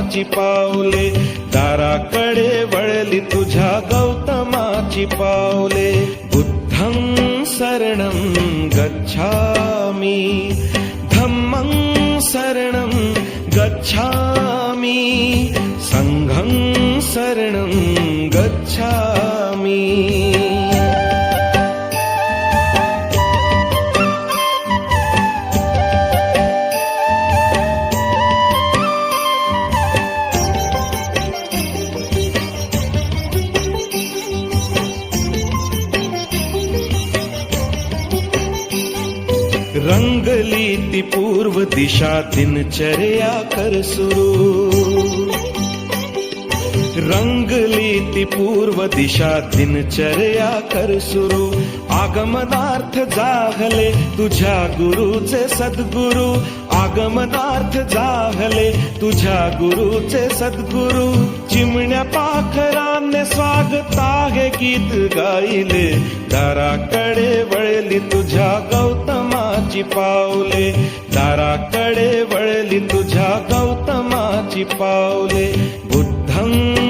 गौतमाची पावले दाराकडे वळली तुझ्या गौतमाची पावले. बुद्धं शरणं गच्छामि रंगली ती पूर्व दिशा दिनचर्या कर सुरू। रंगली ती पूर्व दिशा दिनचर्या कर सुरू. आगमनार्थ जागले तुझ्या गुरुचे सद्गुरु. आगमनार्थ जागले तुझ्या गुरुचे सद्गुरु. चिमण्या पाखराने स्वागत आहे गीत गायले. दाराकडे वळली तुझ्या गौतमाची पावले. दाराकडे वळली तुझ्या गौतमाची पावले. बुद्धं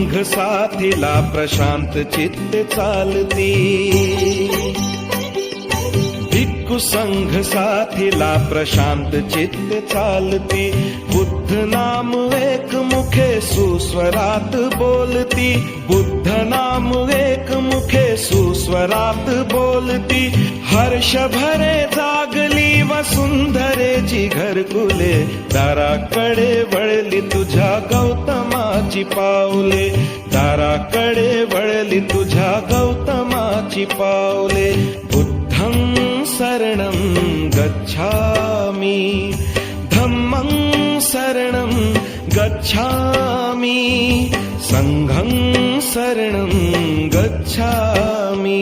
संघ साथीला प्रशांत चित्त चालते. भिक्खू संघ साथीला प्रशांत चित्त चालती. बुद्ध नाम एक मुखे सुस्वरात बोलती. बुद्ध नाम एक मुखे स्वरात बोलती हर्ष भरे जागली वसुंधरेची घरकुले दाराकडे वळली तुझ्या गौतमाची पावले दाराकडे वळली तुझ्या गौतमाची पावले बुद्धं शरणं गच्छामि धम्मं शरणं गच्छामि। सङ्घं शरणं गच्छामि।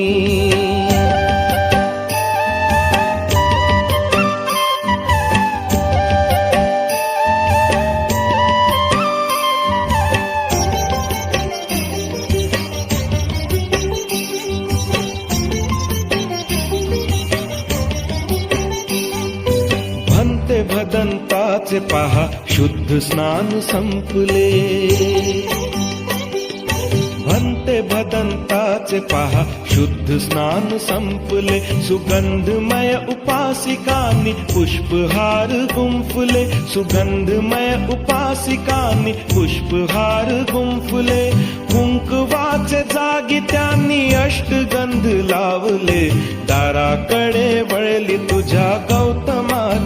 भन्ते भदंताचे पहा। शुद्ध स्नान संपले. भंते भदंताचे पहा शुद्ध स्नान संपले. सुगंधमय उपासिकानी पुष्पहार गुंफले. सुगंधमय उपासिकानी पुष्पहार गुंफले. कुंकवाचे जागी त्यांनी अष्टगंध लावले. दाराकडे वळली तुझ्या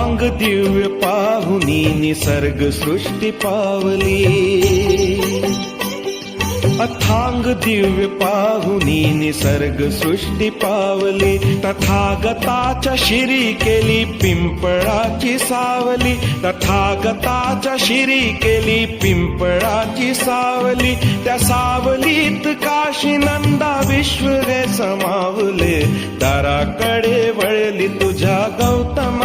अथांग दिव्य पाहुनी निसर्ग सृष्टी पावली. अथांग दिव्य पाहुनी निसर्ग सृष्टी पावली. तथागताच्या शिरी केली पिंपळाची सावली. तथागताच्या शिरी केली पिंपळाची सावली. त्या सावलीत काशी नंदा विश्व रे समावले. दाराकडे वळली तुझ्या गौतम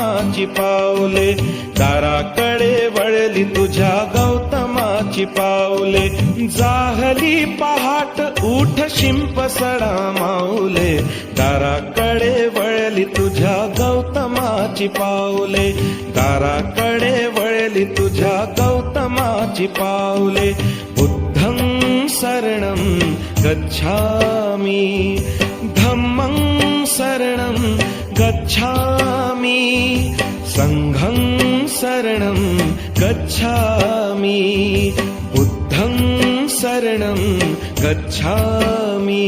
गौतमाची पावले दाराकडे वळली तुझ्या गौतमाची पावले. जाहली पहाट उठ शिंप सडा माऊले दाराकडे वळली तुझ्या गौतमाची पावले. दाराकडे वळली तुझ्या गौतमाची पावले. बुद्धं शरणं गच्छामि धम्मं शरणं गच्छामि. सङ्घं शरणं गच्छामि। बुद्धं शरणं गच्छामि